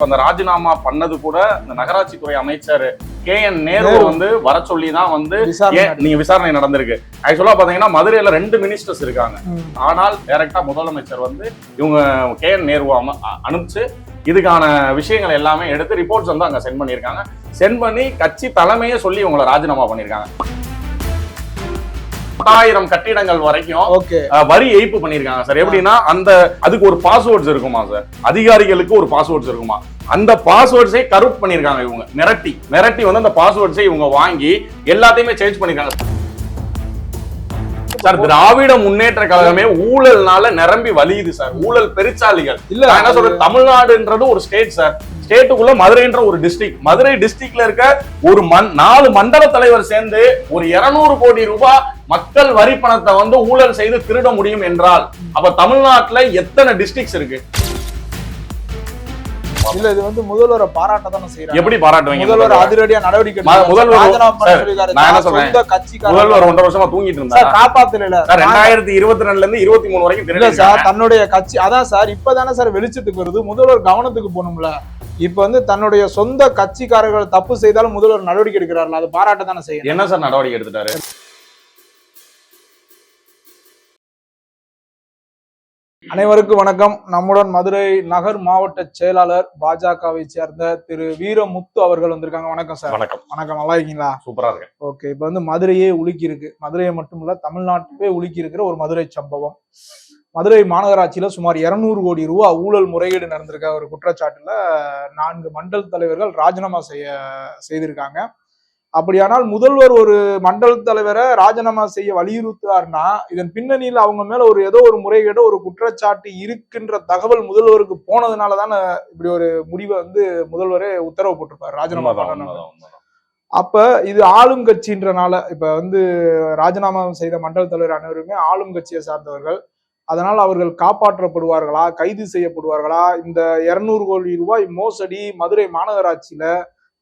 அந்த ராஜினாமா பண்ணது கூட இந்த நகராட்சி துறை அமைச்சர் கே என் நேரு. வந்து வர சொல்லி தான் வந்து நீங்க விசாரணை நடந்திருக்கு ஆக்சுவலா பாத்தீங்கன்னா மதுரையில ரெண்டு மினிஸ்டர்ஸ் இருக்காங்க. ஆனால் டைரக்டா முதலமைச்சர் வந்து இவங்க கே என் நேரு அனுப்பிச்சு இதுக்கான விஷயங்கள் எல்லாமே எடுத்து ரிப்போர்ட்ஸ் வந்து அங்க சென்ட் பண்ணியிருக்காங்க சென்ட் பண்ணி கட்சி தலைமையே சொல்லி இவங்களை ராஜினாமா பண்ணியிருக்காங்க பத்தாயிரம் கட்டிடங்கள் வரைக்கும் வரி ஏய்ப்பு பண்ணிருக்காங்க சார். எப்படின்னா அந்த அதுக்கு ஒரு பாஸ்வேர்ட்ஸ் இருக்குமா சார்? அதிகாரிகளுக்கு ஒரு பாஸ்வேர்ட்ஸ் இருக்குமா? அந்த பாஸ்வேர்ட்ஸை கருப்ட் பண்ணிருக்காங்க இவங்க. மிரட்டி. மிரட்டி வந்து அந்த பாஸ்வேர்ட்ஸை இவங்க வாங்கி எல்லாத்தையுமே சேஞ்ச் பண்ணிருக்காங்க சார் திராவிட முன்னேற்ற கழகமே ஊழல்னால நிரம்பி வலியுது சார். ஊழல் பெருச்சாளிகள். இல்ல என்ன சொல்றேன் தமிழ்நாடுன்றது ஒரு ஸ்டேட் சார். ஸ்டேட்டுக்குள்ள மதுரைன்ற ஒரு டிஸ்ட்ரிக்ட் மதுரை டிஸ்ட்ரிக்ட்ல இருக்க ஒரு மண் நாலு மண்டல தலைவர் சேர்ந்து ஒரு 200 கோடி ரூபாய் மக்கள் வரி பணத்தை வந்து ஊழல் செய்து திருட முடியும் என்றால் அப்ப தமிழ்நாட்டுல எத்தனை டிஸ்ட்ரிக்ட்ஸ் இருக்கு? இல்ல இது வந்து முதல்வரை பாராட்ட தானே செய்யறாங்க எப்படி பாராட்டுவீங்க? முதல்வர் அதிரடியா நடவடிக்கை. முதல்வர். நான் என்ன சொல்றேன்? முதல்வர் ஒன்றரை வருஷமா தூங்கிட்டு சார் இருந்தார் காப்பாத்தல சார் ரெண்டாயிரத்தி இருபத்தி ரெண்டுல இருந்து இருபத்தி மூணு வரைக்கும் திருடி சார் தன்னுடைய கட்சி அதான் சார் இப்பதானே சார் வெளிச்சத்துக்கு வருது. முதல்வர் கவனத்துக்கு போகணும்ல. இப்ப வந்து தன்னுடைய சொந்த கட்சிக்காரர்கள் தப்பு செய்தாலும் முதல்வர் நடவடிக்கை எடுக்கிறார்கள் அது பாராட்ட தானே செய்யணும் என்ன சார் நடவடிக்கை எடுத்துட்டாரு? அனைவருக்கும் வணக்கம். நம்முடன் மதுரை நகர் மாவட்ட செயலாளர் பாஜகவை சேர்ந்த திரு வீரமுத்து அவர்கள் வந்திருக்காங்க. வணக்கம் சார். வணக்கம். வணக்கம். நல்லா இருக்கீங்களா? சூப்பரா இருக்கு ஓகே. இப்ப வந்து மதுரையே உலுக்கி இருக்கு மதுரையை மட்டும் இல்ல தமிழ்நாட்டுவே உலுக்கி இருக்கிற ஒரு மதுரை சம்பவம். மதுரை மாநகராட்சியில சுமார் 200 கோடி ரூபாய் ஊழல் முறைகேடு நடந்திருக்க. ஒரு குற்றச்சாட்டுல நான்கு மண்டல் தலைவர்கள் ராஜினாமா செய்ய செய்திருக்காங்க. அப்படியானால் முதல்வர் ஒரு மண்டல் தலைவரை ராஜினாமா செய்ய வலியுறுத்துறாருன்னா இதன் பின்னணியில் அவங்க மேல ஒரு ஏதோ ஒரு முறைகேடோ ஒரு குற்றச்சாட்டு இருக்குன்ற தகவல் முதல்வருக்கு போனதுனால தானே இப்படி ஒரு முடிவை வந்து முதல்வரே உத்தரவு போட்டிருப்பாரு ராஜினாமா பண்ணணும். அப்ப இது ஆளும் கட்சின்றனால இப்ப வந்து ராஜினாமா செய்த மண்டல தலைவர் அனைவருமே ஆளும் கட்சியை சார்ந்தவர்கள் அதனால் அவர்கள் காப்பாற்றப்படுவார்களா கைது செய்யப்படுவார்களா இந்த 200 கோடி ரூபாய் மோசடி மதுரை மாநகராட்சியில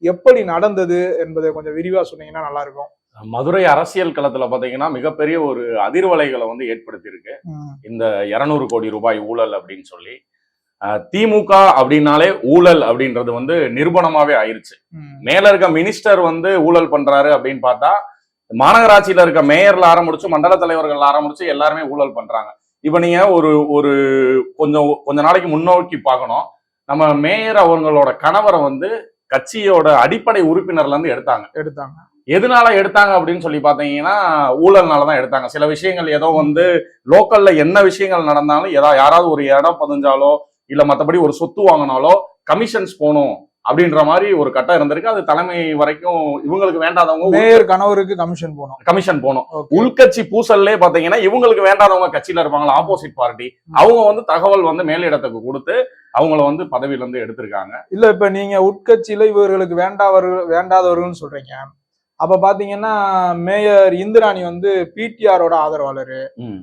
எப்படி நடந்தது என்பதை கொஞ்சம் விரிவா சொன்னீங்கன்னா நல்லா இருக்கும் மதுரை அரசியல் களத்துல பாத்தீங்கன்னா மிகப்பெரிய ஒரு அதிர்வலைகளை வந்து ஏற்படுத்தியிருக்கு. இந்த 200 கோடி ரூபாய் ஊழல் அப்படின்னு சொல்லி திமுக அப்படின்னாலே ஊழல் அப்படின்றது வந்து நிரூபணமாவே ஆயிருச்சு. மேல இருக்க மினிஸ்டர் வந்து ஊழல் பண்றாரு அப்படின்னு பார்த்தா மாநகராட்சியில இருக்க மேயர்ல ஆரம்பிச்சு மண்டல தலைவர்கள் ஆரம்பிச்சு எல்லாருமே ஊழல் பண்றாங்க. இப்ப நீங்க ஒரு ஒரு கொஞ்சம் கொஞ்ச நாளைக்கு முன்னோக்கி பார்க்கணும். நம்ம மேயர் அவங்களோட கணவரை வந்து கட்சியோட அடிப்படை உறுப்பினர்ல இருந்து எடுத்தாங்க. எடுத்தாங்க. எதனால எடுத்தாங்க அப்படின்னு சொல்லி பாத்தீங்கன்னா ஊழல்னால தான் எடுத்தாங்க. சில விஷயங்கள் ஏதோ வந்து லோக்கல்ல என்ன விஷயங்கள் நடந்தாலும் ஏதா யாராவது ஒரு இடம் பதிஞ்சாலோ இல்ல மத்தபடி ஒரு சொத்து வாங்கினாலோ கமிஷன்ஸ் போகணும். அப்படின்ற மாதிரி ஒரு கட்டம் இருந்திருக்கு. அது தலைமை வரைக்கும் இவங்களுக்கு வேண்டாதவங்க மேயர் கணவருக்கு கமிஷன் போனோம் கமிஷன் Okay. உள்கட்சி பூசல்லே பாத்தீங்கன்னா இவங்களுக்கு வேண்டாதவங்க கட்சியில இருப்பாங்களா? ஆப்போசிட் பார்ட்டி அவங்க வந்து தகவல் வந்து மேலிடத்துக்கு கொடுத்து அவங்கள வந்து பதவியில இருந்து எடுத்திருக்காங்க. இல்ல இப்ப நீங்க உட்கட்சியில இவர்களுக்கு வேண்டாதவர்கள் வேண்டாதவர்கள்னு சொல்றீங்க. அப்ப பாத்தீங்கன்னா மேயர் இந்திராணி வந்து பிடிஆரோட ஆதரவாளர்.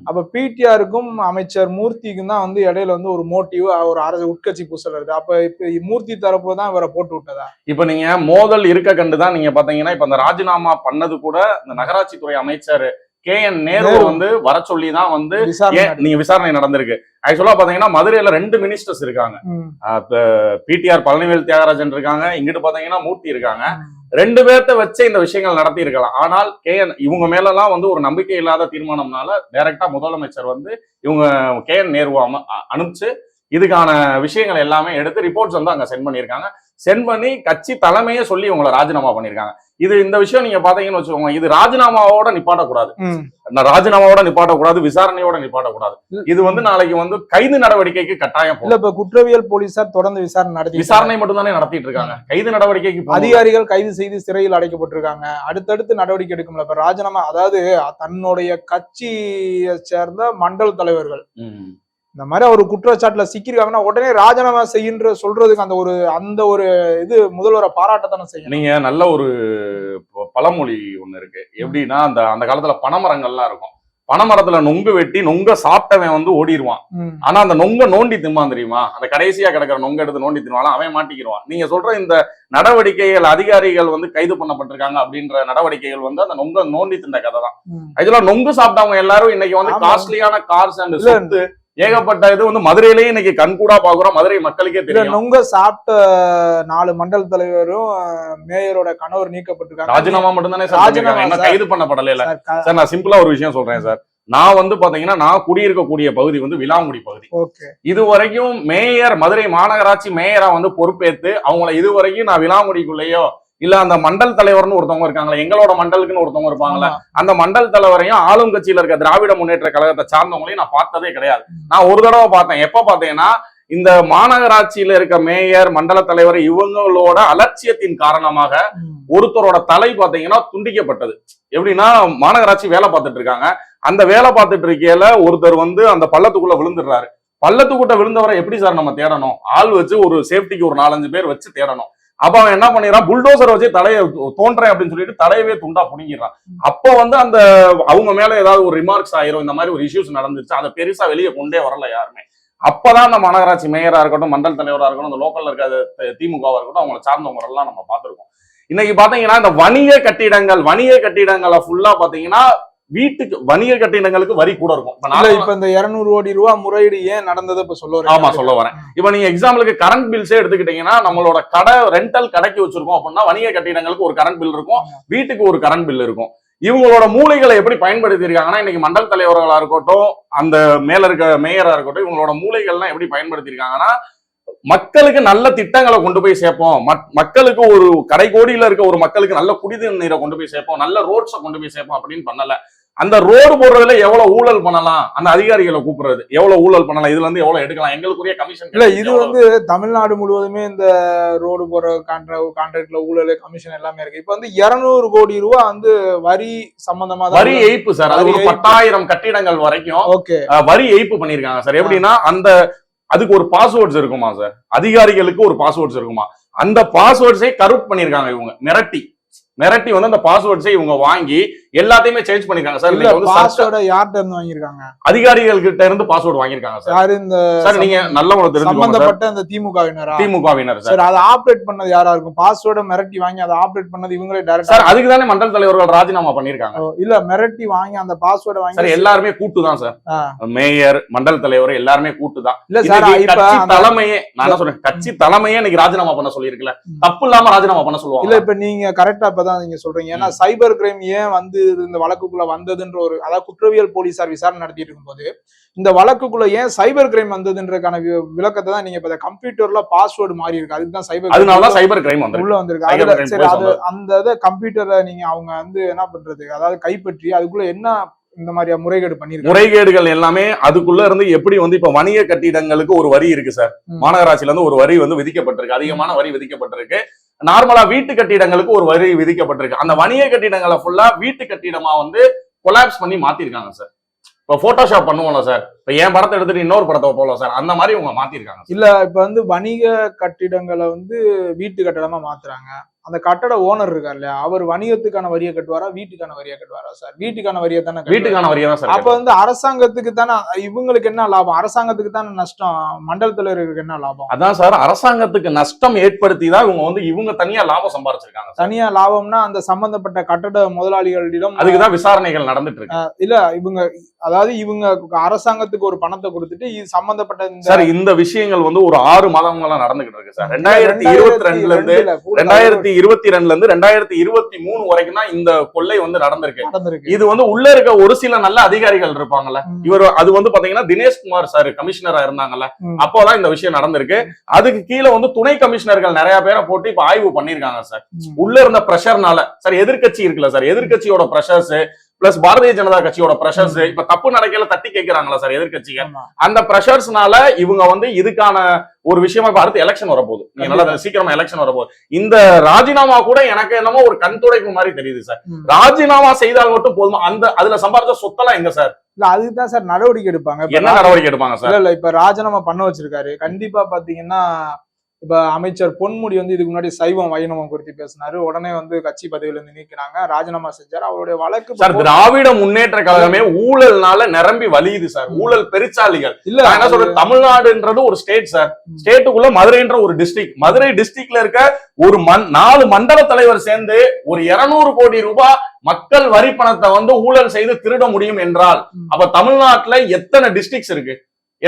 அப்ப பிடிஆருக்கும் அமைச்சர் மூர்த்திக்கும் தான் வந்து இடையில வந்து ஒரு மோட்டிவ் ஒரு அரசு உட்கட்சி பூசல் வருது. அப்ப இப்ப மூர்த்தி தரப்பு தான் இவரை போட்டு விட்டதா? இப்ப நீங்க மோதல் இருக்க கண்டுதான் நீங்க பாத்தீங்கன்னா இப்ப இந்த ராஜினாமா பண்ணது கூட இந்த நகராட்சி துறை அமைச்சர் கே என் நேரு. வந்து வர சொல்லி தான் வந்து நீங்க விசாரணை நடந்திருக்கு. ஆக்சுவலா பாத்தீங்கன்னா மதுரையில ரெண்டு மினிஸ்டர்ஸ் இருக்காங்க. பிடிஆர் பழனிவேல் தியாகராஜன் இருக்காங்க. இங்கிட்டு பாத்தீங்கன்னா மூர்த்தி இருக்காங்க. ரெண்டு பேர்த்த வச்சே இந்த விஷயங்கள் நடத்தி இருக்கலாம் ஆனால் கே என் இவங்க மேலலாம் வந்து ஒரு நம்பிக்கை இல்லாத தீர்மானம்னால டைரக்டா முதலமைச்சர் வந்து இவங்க கே என் நேரு அம- அ- அனுப்பிச்சு இதுக்கான விஷயங்கள் எல்லாமே எடுத்து ரிப்போர்ட்ஸ் வந்து அங்க சென்ட் பண்ணியிருக்காங்க. சென்ட் பண்ணி கட்சி தலைமையே சொல்லி இவங்களை ராஜினாமா பண்ணியிருக்காங்க இது இந்த விஷயம் நீங்க பாத்தீங்கன்னு வச்சுக்கோங்க. இது ராஜினாமாவோட நிப்பாட்டக்கூடாது. ராஜினாமாவோட நிப்பாட்டக்கூடாது விசாரணையோட நிப்பாட்டக்கூடாது. இது வந்து நாளைக்கு வந்து கைது நடவடிக்கைக்கு கட்டாயம் இல்ல இப்ப குற்றவியல் போலீசார் தொடர்ந்து விசாரணை நடத்தி விசாரணை மட்டும் தானே நடத்திட்டு இருக்காங்க. கைது நடவடிக்கைக்கு. அதிகாரிகள் கைது செய்து சிறையில் அடைக்கப்பட்டிருக்காங்க. அடுத்தடுத்து நடவடிக்கை எடுக்கும்ல. இப்ப ராஜினாமா அதாவது தன்னுடைய கட்சியை சேர்ந்த மண்டல் தலைவர்கள். இந்த மாதிரி ஒரு குற்றச்சாட்டுல சிக்கிருக்காங்கன்னா உடனே ராஜினாமா செய்யுன்ற சொல்றதுக்கு அந்த ஒரு அந்த ஒரு இது முதல்வரை பாராட்டத்தானே செய்யணும். நீங்க நல்ல ஒரு பழமொழி ஒண்ணு இருக்கு. எப்படின்னா அந்த அந்த காலத்துல பனைமரங்கள்லாம் இருக்கும். பனைமரத்துல நொங்கு வெட்டி நொங்க சாப்பிட்டவன் வந்து ஓடிடுவான். ஆனா அந்த நொங்க நோண்டி திம்பான் தெரியுமா? அந்த கடைசியா கிடக்கிற நொங்க எடுத்து நோண்டி தின்வான் அவன் மாட்டிக்கிடுவான் நீங்க சொல்ற இந்த நடவடிக்கைகள் அதிகாரிகள் வந்து கைது பண்ணப்பட்டிருக்காங்க அப்படின்ற நடவடிக்கைகள் வந்து அந்த நொங்க நோண்டி தின்ற கதை தான். ஆக்சுவலா நொங்கு சாப்பிட்டவங்க எல்லாரும் இன்னைக்கு வந்து. காஸ்ட்லியான கார்ஸ் அண்ட் ஏகப்பட்ட இது வந்து மதுரையிலேயே இன்னைக்கு கண்கூடா பாக்குறோம். மதுரை மக்களுக்கே இல்ல தெரியும். நுங்க சாப்பிட்ட நாலு மண்டல் தலைவரும் மேயரோட கணவர் நீக்கப்பட்டிருக்காங்க. ராஜினாமா மட்டும் தானே ராஜினாமா. கைது பண்ணப்படல சார், க- சார் நான் சிம்பிளா ஒரு விஷயம் சொல்றேன் சார். நான் வந்து பாத்தீங்கன்னா நான் குடியிருக்கக்கூடிய பகுதி வந்து விலாங்குடி பகுதி. இது வரைக்கும் மேயர் மதுரை மாநகராட்சி மேயரா வந்து பொறுப்பேத்து அவங்கள இது வரைக்கும் நான் விலாங்குடிக்குள்ளேயோ இல்ல அந்த மண்டல் தலைவர்னு ஒருத்தவங்க இருக்காங்களா எங்களோட மண்டலுக்குன்னு ஒருத்தவங்க இருப்பாங்களா. அந்த மண்டல் தலைவரையும் ஆளும் கட்சியில இருக்க திராவிட முன்னேற்ற கழகத்தை சார்ந்தவங்களையும் நான் பார்த்ததே கிடையாது. நான் ஒரு தடவை பார்த்தேன் எப்ப பார்த்தேன்னா இந்த மாநகராட்சியில இருக்க மேயர் மண்டல தலைவர் இவங்களோட அலட்சியத்தின் காரணமாக. ஒருத்தரோட தலை பாத்தீங்கன்னா துண்டிக்கப்பட்டது எப்படின்னா மாநகராட்சி வேலை பார்த்துட்டு இருக்காங்க அந்த வேலை பார்த்துட்டு இருக்கையில ஒருத்தர் வந்து அந்த பள்ளத்துக்குள்ள விழுந்துடுறாரு பள்ளத்துக்குள்ள விழுந்தவரை எப்படி சார் நம்ம தேடணும் ஆள் வச்சு ஒரு சேஃப்டிக்கு ஒரு நாலஞ்சு பேர் வச்சு தேடணும் அப்ப அவன் என்ன பண்ணிடுறான்? புல்டோசர் வச்சு தலையை தோன்றேன் அப்படின்னு சொல்லிட்டு தலையவே துண்டா புடுங்கிடுறான். அப்போ வந்து அந்த அவங்க மேல ஏதாவது ஒரு ரிமார்க்ஸ் ஆயிரும் இந்த மாதிரி ஒரு இஷ்யூஸ் நடந்துருச்சு அதை பெருசா வெளியே கொண்டே வரல யாருமே. அப்பதான் அந்த மாநகராட்சி மேயரா இருக்கட்டும் மண்டல் தலைவரா இருக்கட்டும் அந்த லோக்கல்ல இருக்க திமுகவா இருக்கட்டும் அவங்களை சார்ந்தவங்க எல்லாம் நம்ம பார்த்திருக்கோம். இன்னைக்கு பாத்தீங்கன்னா இந்த வணிக கட்டிடங்கள் வணிக கட்டிடங்களை ஃபுல்லா பாத்தீங்கன்னா வீட்டுக்கு வணிக கட்டிடங்களுக்கு வரி கூட இருக்கும். இப்ப நான் இப்ப இந்த 200 கோடி ரூபா முறையீடு ஏன் நடந்தது இப்ப சொல்ல? ஆமா சொல்ல வரேன். இப்ப நீங்க எக்ஸாம்பிளுக்கு கரண்ட் பில்ஸே எடுத்துக்கிட்டீங்கன்னா நம்மளோட கடை ரெண்டல் கடைக்கு வச்சிருக்கோம் அப்படின்னா வணிக கட்டிடங்களுக்கு ஒரு கரண்ட் பில் இருக்கும். வீட்டுக்கு ஒரு கரண்ட் பில் இருக்கும். இவங்களோட மூளைகளை எப்படி பயன்படுத்தி இருக்காங்கன்னா இன்னைக்கு மண்டல் தலைவர்களா இருக்கட்டும் அந்த மேல இருக்க மேயரா இருக்கட்டும் இவங்களோட மூளைகள்லாம் எப்படி பயன்படுத்தி இருக்காங்கன்னா மக்களுக்கு நல்ல திட்டங்களை கொண்டு போய் சேர்ப்போம். மக்- மக்களுக்கு ஒரு கடைக்கோடியில இருக்க ஒரு மக்களுக்கு நல்ல குடிநீர் நீரை கொண்டு போய் சேர்ப்போம். நல்ல ரோட்ஸை கொண்டு போய் சேர்ப்போம் அப்படின்னு பண்ணல. அந்த ரோடு போடுறதுல எவ்வளவு ஊழல் பண்ணலாம்? அந்த அதிகாரிகளை கூப்பிடுறது. எவ்வளவு ஊழல் பண்ணலாம்? இதுல இருந்து எவ்வளவு எடுக்கலாம்? எங்களுக்குரிய கமிஷன் இல்ல இது வந்து தமிழ்நாடு முழுவதுமே இந்த ரோடு போற கான்ட்ரா கான்ட்ராக்ட்ல ஊழல் கமிஷன் எல்லாமே இருக்கு. இப்ப வந்து 200 கோடி ரூபா வந்து வரி சம்பந்தமா வரி ஏய்ப்பு சார். அது ஒரு. பத்தாயிரம் கட்டிடங்கள் வரைக்கும் ஓகே. வரி ஏய்ப்பு பண்ணிருக்காங்க சார். எப்படின்னா அந்த அதுக்கு ஒரு பாஸ்வேர்ட்ஸ் இருக்குமா சார்? அதிகாரிகளுக்கு ஒரு பாஸ்வேர்ட்ஸ் இருக்குமா? அந்த பாஸ்வேர்ட்ஸை கருப்ட் பண்ணிருக்காங்க இவங்க. மிரட்டி. மிரட்டி வந்து அந்த பாஸ்வேர்ட்ஸை இவங்க வாங்கி எல்லாத்தையுமே சேஞ்ச் பண்ணிருக்காங்க சார். இல்ல பாஸ்வேர்டை யார்கிட்ட இருந்து வாங்கியிருக்காங்க? அதிகாரிகள் கிட்ட இருந்து பாஸ்வேர்ட் வாங்கியிருக்காங்க சார். யாரு இந்த சார் நீங்க நல்லவங்களை தெரிஞ்சுக்கோங்க சார். சம்பந்தப்பட்ட இந்த திமுகவினரா? திமுகவினர் சார். சார் அதை ஆபரேட் பண்ணது யாரா இருக்கும்? பாஸ்வேர்டை மிரட்டி வாங்கி அதை ஆபரேட் பண்ணது இவங்களே டைரக்டா சார் அதுக்கு தானே மண்டல் தலைவர்கள் ராஜினாமா பண்ணிருக்காங்க இல்ல மிரட்டி வாங்கி அந்த பாஸ்வேர்டை சார் வாங்கி எல்லாருமே கூட்டு தான் சார். மேயர் மண்டல் தலைவர் எல்லாருமே கூட்டு தான் இல்ல சார் கட்சி தலைமையே நான் என்ன சொல்றேன்? கட்சி தலைமையே இன்னைக்கு ராஜினாமா பண்ண சொல்லியிருக்கல ம். தப்பு இல்லாம ராஜினாமா பண்ண இல்ல சொல்லுவாங்க இப்ப நீங்க கரெக்டா இப்பதான் நீங்க சொல்றீங்க. ஏன்னா சைபர் கிரைம் ஏன் வந்து இந்த வழக்குக்குள்ள வந்ததுன்ற ஒரு அதாவது குற்றவியல் போலீசார் விசாரணை நடத்திட்டு இருக்கும்போது இந்த வழக்குக்குள்ள ஏன் சைபர் கிரைம் வந்ததுன்றதுக்கான வி- விளக்கத்தை தான் நீங்க இப்ப கம்ப்யூட்டர்ல பாஸ்வேர்டு மாறி இருக்கு. அதுக்கு தான் சைபர் அதனாலதான் சைபர் கிரைம் உள்ள வந்திருக்கு. சரி அது அந்த இதை கம்ப்யூட்டர்ல நீங்க அவங்க வந்து என்ன பண்றது? அதாவது கைப்பற்றி அதுக்குள்ள என்ன இந்த மாதிரி முறைகேடு பண்ணிருக்காங்க? முறைகேடுகள் எல்லாமே அதுக்குள்ள இருந்து எப்படி வந்து இப்ப வணிக கட்டிடங்களுக்கு ஒரு வரி இருக்கு சார். மாநகராட்சியில இருந்து ஒரு வரி வந்து விதிக்கப்பட்டிருக்கு. அதிகமான வரி விதிக்கப்பட்டிருக்கு. நார்மலா வீட்டு கட்டிடங்களுக்கு ஒரு வரி விதிக்கப்பட்டிருக்கு. அந்த வணிக கட்டிடங்களை ஃபுல்லா வீட்டு கட்டிடமா வந்து கொலாப்ஸ் பண்ணி மாத்திருக்காங்க சார் இப்ப போட்டோஷாப் பண்ணுவோம்ல சார் இப்ப என் படத்தை எடுத்துட்டு இன்னொரு படத்தை போகலாம் சார் அந்த மாதிரி இவங்க மாத்திருக்காங்க இல்ல இப்ப வந்து வணிக கட்டிடங்களை வந்து வீட்டு கட்டிடமா மாத்துறாங்க. அந்த கட்டட ஓனர் இருக்கார் இல்லையா? அவர் வணிகத்துக்கான வரியை கட்டுவாரா? வீட்டுக்கான வரியை கட்டுவாரா சார்? வீட்டுக்கான வரியை தானே. வீட்டுக்கான வரியை தான் அப்ப சார் வந்து அரசாங்கத்துக்கு தானே இவங்களுக்கு என்ன லாபம்? அரசாங்கத்துக்கு தானே நஷ்டம்? மண்டல தலைவருக்கு என்ன லாபம்? அதான் சார் அரசாங்கத்துக்கு நஷ்டம் ஏற்படுத்தி தான் இவங்க வந்து இவங்க தனியா லாபம் சம்பாரிச்சிருக்காங்க சார். தனியா லாபம்னா அந்த சம்பந்தப்பட்ட கட்டட முதலாளிகளிடம் அதுக்குதான் விசாரணைகள் நடந்துட்டு இருக்கு. இல்ல இவங்க அதாவது இவங்க அரசாங்கத்துக்கு ஒரு பணத்தை கொடுத்துட்டு இது சம்பந்தப்பட்ட இந்த சார் இந்த விஷயங்கள் வந்து ஒரு ஆறு மாதங்களா நடந்துகிட்டு இருக்கு சார். ரெண்டாயிரத்தி இருபத்தி ரெண்டுல இருந்து ரெண்டாயிரத்தி இருபத்தி ரெண்டுல இருந்து ரெண்டாயிரத்தி இருபத்தி மூணு வரைக்கும் தான் இந்த கொள்ளை வந்து நடந்திருக்கு இது வந்து உள்ள இருக்க ஒரு சில நல்ல அதிகாரிகள் இருப்பாங்கல்ல. இவர் அது வந்து பாத்தீங்கன்னா தினேஷ்குமார் சார் கமிஷனரா இருந்தாங்கல்ல. அப்போதான் இந்த விஷயம் நடந்திருக்கு அதுக்கு கீழே வந்து துணை கமிஷனர்கள் நிறைய பேரை போட்டு இப்ப ஆய்வு பண்ணிருக்காங்க சார். உள்ள இருந்த பிரஷர்னால சார் எதிர்க்கட்சி இருக்குல்ல சார் எதிர்க்கட்சியோட பிரஷர்ஸ் பிளஸ் பாரதிய ஜனதா கட்சியோட பிரஷர்ஸ் இப்ப தப்பு நடக்கையில தட்டி கேட்கிறாங்களா சார் எதிர்க்கட்சிங்க ஆமா. அந்த பிரஷர்ஸ்னால இவங்க வந்து இதுக்கான ஒரு விஷயமா இப்ப அடுத்து எலெக்ஷன் வரப்போகுது. நல்லா சீக்கிரமா எலெக்ஷன் வரப்போகுது. இந்த ராஜினாமா கூட எனக்கு என்னமோ ஒரு கண் துடைப்பு மாதிரி தெரியுது சார். ராஜினாமா செய்தால் மட்டும் போதுமா? அந்த அதுல சம்பாதிச்ச சொத்தெல்லாம் எங்க சார்? இல்ல அதுதான் சார் நடவடிக்கை எடுப்பாங்க. என்ன நடவடிக்கை எடுப்பாங்க சார்? இல்ல இப்ப ராஜினாமா பண்ண வச்சிருக்காரு. கண்டிப்பா பாத்தீங்கன்னா இப்ப அமைச்சர் பொன்முடி வந்து இதுக்கு முன்னாடி சைவம் வைணவம் குறித்து பேசினாரு. உடனே வந்து கட்சி பதவியில இருந்து நீக்கினாங்க. ராஜினாமா செஞ்சாரு. அவருடைய வழக்கு சார் திராவிட முன்னேற்ற கழகமே ஊழல்னால நிரம்பி வலியுது சார். ஊழல் பெருச்சாளிகள். இல்ல என்ன சொல்றேன்? தமிழ்நாடுன்றது ஒரு ஸ்டேட் சார். ஸ்டேட்டுக்குள்ள மதுரைன்ற ஒரு டிஸ்ட்ரிக்ட் மதுரை டிஸ்ட்ரிக்ட்ல இருக்க ஒரு மண் நாலு மண்டல தலைவர் சேர்ந்து ஒரு 200 கோடி ரூபாய் மக்கள் வரி பணத்தை வந்து ஊழல் செய்து திருட முடியும் என்றால். அப்ப தமிழ்நாட்டுல எத்தனை டிஸ்ட்ரிக்ட்ஸ் இருக்கு?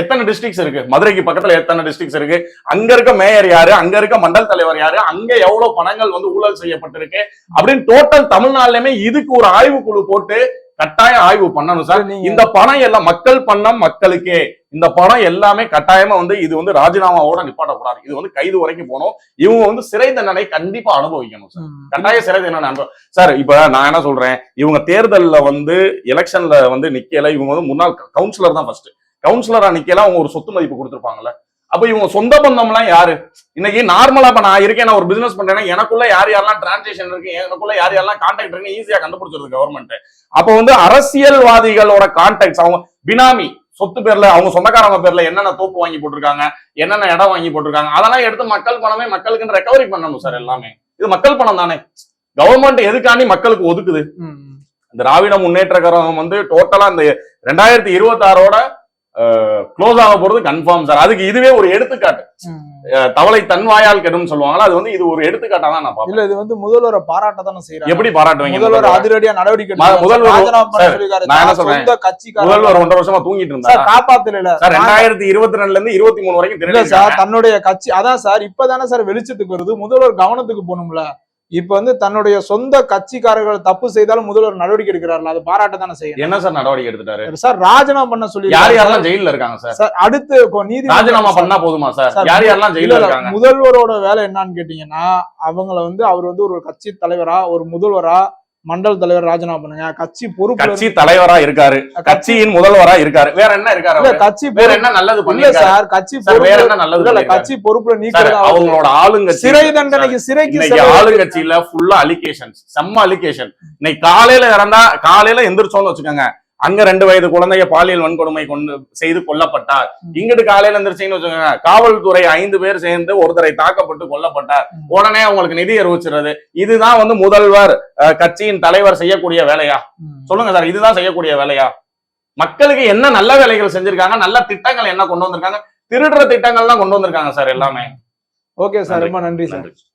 எத்தனை டிஸ்ட்ரிக்ட்ஸ் இருக்கு? மதுரைக்கு பக்கத்துல எத்தனை டிஸ்ட்ரிக்ட்ஸ் இருக்கு? அங்க இருக்க மேயர் யாரு? அங்க இருக்க மண்டல் தலைவர் யாரு? அங்க எவ்வளவு பணங்கள் வந்து ஊழல் செய்யப்பட்டிருக்கு? அப்படின்னு டோட்டல் தமிழ்நாட்டிலுமே இதுக்கு ஒரு ஆய்வுக்குழு போட்டு கட்டாயம் ஆய்வு பண்ணணும் சார். இந்த பணம் எல்லாம் மக்கள் பணம் மக்களுக்கே. இந்த பணம் எல்லாமே கட்டாயமா வந்து இது வந்து ராஜினாமாவோட நிப்பாட்டக்கூடாது. இது வந்து கைது வரைக்கும் போகணும். இவங்க வந்து சிறை தண்டனை கண்டிப்பா அனுபவிக்கணும் சார். கட்டாய சிறை தண்டனை அனுபவம் சார் இப்ப நான் என்ன சொல்றேன்? இவங்க தேர்தல்ல வந்து எலெக்ஷன்ல வந்து நிக்கல. இவங்க வந்து முன்னாள் கவுன்சிலர் தான் ஃபர்ஸ்ட் கவுன்சிலரா நிக்கல அவங்க ஒரு சொத்து மதிப்பு கொடுத்துருப்பாங்கல்ல. அப்ப இவங்க சொந்த பந்தம்லாம் யாரு? இன்னைக்கு நார்மலா இப்ப நான் இருக்கேன் நான் ஒரு பிசினஸ் பண்றேன்னா எனக்குள்ள யார் யாரெல்லாம் டிரான்சாக்ஷன் இருக்கு எனக்குள்ள யார் யாரெல்லாம் கான்டாக்ட் இருக்கு ஈஸியா கண்டுபிடிச்சிருது கவர்மெண்ட் அப்ப வந்து அரசியல்வாதிகளோட கான்டாக்ட்ஸ் அவங்க பினாமி சொத்து பேர்ல அவங்க சொந்தக்காரங்க பேர்ல என்னென்ன தோப்பு வாங்கி போட்டிருக்காங்க என்னென்ன இடம் வாங்கி போட்டிருக்காங்க அதெல்லாம் எடுத்து மக்கள் பணமே மக்களுக்கு ரெக்கவரி பண்ணணும் சார் எல்லாமே. இது மக்கள் பணம் தானே. கவர்மெண்ட் எதுக்காண்டி மக்களுக்கு ஒதுக்குது. திராவிட முன்னேற்ற கழகம் வந்து டோட்டலா இந்த ரெண்டாயிரத்தி இருபத்தி ஆறோட க்ளோஸ் ஆக போறது கன்ஃபார்ம் சார் அதுக்கு இதுவே ஒரு எடுத்துக்காட்டு. தவளை தன்வாயால் கெடும் சொல்லுவாங்களா அது வந்து இது ஒரு எடுத்துக்காட்டா தான் நான் இல்ல இது வந்து முதல்வரை பாராட்ட தானே செய்யறாங்க எப்படி பாராட்டுவீங்க முதல்வர் அதிரடியா நடவடிக்கை. முதல்வர். நான் என்ன சொல்றேன்? முதல்வர் ஒன்றரை வருஷமா தூங்கிட்டு இருந்தா சார் காப்பாத்துல சார் ரெண்டாயிரத்தி இருபத்தி ரெண்டுல இருந்து இருபத்தி மூணு வரைக்கும் திருடி சார் தன்னுடைய கட்சி அதான் சார் இப்பதானே சார் வெளிச்சத்துக்கு வருது. முதல்வர் கவனத்துக்கு போகணும்ல. இப்ப வந்து தன்னுடைய சொந்த கட்சிக்காரர்கள் தப்பு செய்தாலும் முதல்வர் நடவடிக்கை எடுக்கிறார்கள் அது பாராட்ட தானே செய்யணும்? என்ன சார் நடவடிக்கை எடுத்துட்டாரு? சார் ராஜினாமா பண்ண சொல்லி யார் யாரெல்லாம் ஜெயில்ல இருக்காங்க சார்? அடுத்து நீதி ராஜினாமா பண்ணா போதுமா சார்? யார் யாரெல்லாம் இல்ல, இருக்காங்க? முதல்வரோட வேலை என்னன்னு கேட்டீங்கன்னா அவங்கள வந்து அவர் வந்து ஒரு கட்சி தலைவரா ஒரு முதல்வரா மண்டல் தலைவர் ராஜினாமா பண்ணுங்க. கட்சி பொறுப்பு கட்சி தலைவரா இருக்காரு. கட்சியின் முதல்வரா இருக்காரு. வேற என்ன இருக்காரு? கட்சி வேற என்ன நல்லது பண்ணிருக்காரு சார் கட்சி வேற என்ன நல்லது இல்ல? கட்சி பொறுப்புல நீக்கிறது அவங்களோட ஆளுங்கட்சி சிறை தண்டனைக்கு சிறைக்கு ஆளுங்கட்சியில ஃபுல்லா அலிகேஷன் செம்ம அலிகேஷன் இன்னைக்கு காலையில இறந்தா காலையில எந்திரிச்சோம்னு வச்சுக்கோங்க. அங்க ரெண்டு வயது குழந்தைய பாலியல் வன்கொடுமை கொண்டு செய்து கொல்லப்பட்டார். இங்கிட்டு காலையில எந்திரிச்சீங்கன்னு வச்சுக்கோங்க காவல்துறை ஐந்து பேர் சேர்ந்து ஒருத்தரை தாக்கப்பட்டு கொல்லப்பட்டார். உடனே அவங்களுக்கு நிதி அறிவிச்சிருது. இதுதான் வந்து முதல்வர் கட்சியின் தலைவர் செய்யக்கூடிய வேலையா. சொல்லுங்க சார் இதுதான் செய்யக்கூடிய வேலையா? மக்களுக்கு என்ன நல்ல வேலைகள் செஞ்சிருக்காங்க நல்ல திட்டங்கள் என்ன கொண்டு வந்திருக்காங்க? திருடுற திட்டங்கள்லாம் கொண்டு வந்திருக்காங்க சார் எல்லாமே. Okay sir. ரொம்ப நன்றி சார்.